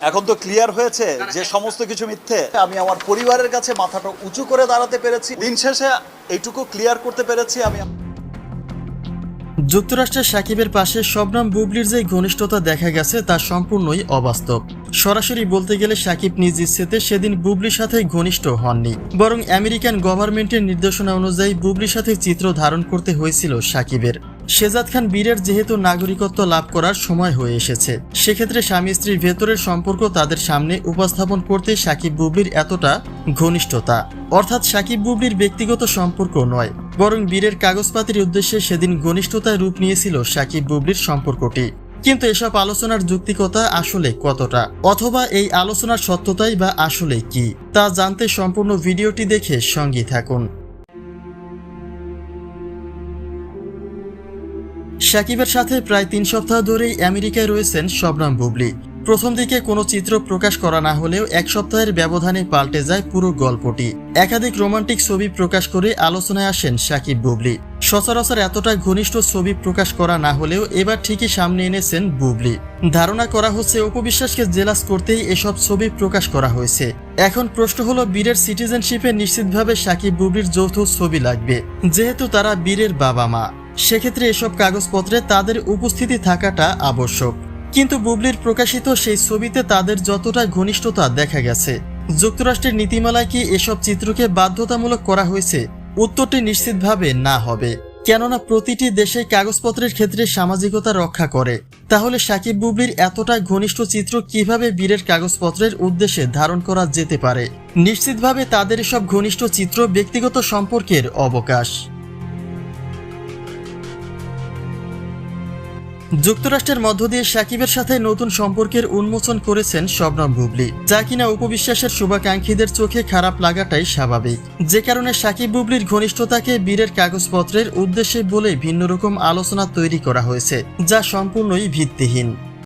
এখন তো ক্লিয়ার হয়েছে যে সমস্ত কিছু মিথ্যে। আমি আমার পরিবারের কাছে মাথাটা উঁচু করে দাঁড়াতে পেরেছি। দিন শেষে এইটুকু ক্লিয়ার করতে পেরেছি আমি। যুক্তরাষ্ট্রের সাকিবের পাশে শবনাম বুবলির যে ঘনিষ্ঠতা দেখা গেছে তা সম্পূর্ণই অবাস্তব। সরাসরি বলতে গেলে সাকিব নিজ ইচ্ছেতে সেদিন বুবলির সাথে ঘনিষ্ঠ হননি। বরং আমেরিকান গভর্নমেন্টের নির্দেশনা অনুযায়ী বুবলির সাথে চিত্র ধারণ করতে হয়েছিল সাকিবের। শেজাদ খান বীরের যেহেতু নাগরিকত্ব লাভ করার সময় হয়ে এসেছে, সেক্ষেত্রে স্বামী স্ত্রীর ভেতরের সম্পর্ক তাদের সামনে উপস্থাপন করতে সাকিব বুবলির এতটা ঘনিষ্ঠতা। অর্থাৎ সাকিব বুবলির ব্যক্তিগত সম্পর্ক নয়, বরং বীরের কাগজপাতির উদ্দেশ্যে সেদিন ঘনিষ্ঠতায় রূপ নিয়েছিল সাকিব বুবলির সম্পর্কটি। কিন্তু এসব আলোচনার যুক্তিকতা আসলে কতটা? অথবা এই আলোচনার সত্যতাই বা আসলে কি? তা জানতে সম্পূর্ণ ভিডিওটি দেখে সঙ্গী থাকুন। সাকিবের সাথে প্রায় তিন সপ্তাহ ধরেই আমেরিকায় রয়েছেন শবনাম বুবলি। প্রথম দিকে কোনো চিত্র প্রকাশ করা না হলেও এক সপ্তাহের ব্যবধানে পাল্টে যায় পুরো গল্পটি। একাধিক রোমান্টিক ছবি প্রকাশ করে আলোচনায় আসেন সাকিব বুবলি। সচরাচর এতটা ঘনিষ্ঠ ছবি প্রকাশ করা না হলেও এবার ঠিকই সামনে এনেছেন বুবলি। ধারণা করা হচ্ছে অপবিশ্বাসকে জেলাস করতেই এসব ছবি প্রকাশ করা হয়েছে। এখন প্রশ্ন হলো, বীরের সিটিজেনশিপে নিশ্চিতভাবে সাকিব বুবলির যৌথ ছবি লাগবে, যেহেতু তারা বীরের বাবা মা সেক্ষেত্রে এসব কাগজপত্রে তাদের উপস্থিতি থাকাটা আবশ্যক। কিন্তু বুবলির প্রকাশিত সেই ছবিতে তাদের যতটা ঘনিষ্ঠতা দেখা গেছে। যুক্তরাষ্ট্রের নীতিমালায় কি এসব চিত্রকে বাধ্যতামূলক করা হয়েছে, উত্তরটি নিশ্চিতভাবে না হবে। কেননা প্রতিটি দেশে কাগজপত্রের ক্ষেত্রে সামাজিকতা রক্ষা করে। তাহলে সাকিব বুবলির এতটা ঘনিষ্ঠ চিত্র কীভাবে বীরের কাগজপত্রের উদ্দেশ্যে ধারণ করা যেতে পারে? নিশ্চিতভাবে তাদের এসব ঘনিষ্ঠ চিত্র ব্যক্তিগত সম্পর্কের অবকাশ। যুক্তরাষ্ট্রের মধ্য দিয়ে সাকিবের সাথে নতুন সম্পর্কের উন্মোচন করেছেন শবনম বুবলি, যা কিনা উপবিশ্বাসের শুভাকাঙ্ক্ষীদের চোখে খারাপ লাগাটাই স্বাভাবিক। যে কারণে সাকিব বুবলির ঘনিষ্ঠতাকে বীরের কাগজপত্রের উদ্দেশ্যে বলে ভিন্ন রকম আলোচনা তৈরি করা হয়েছে, যা সম্পূর্ণই ভিত্তিহীন।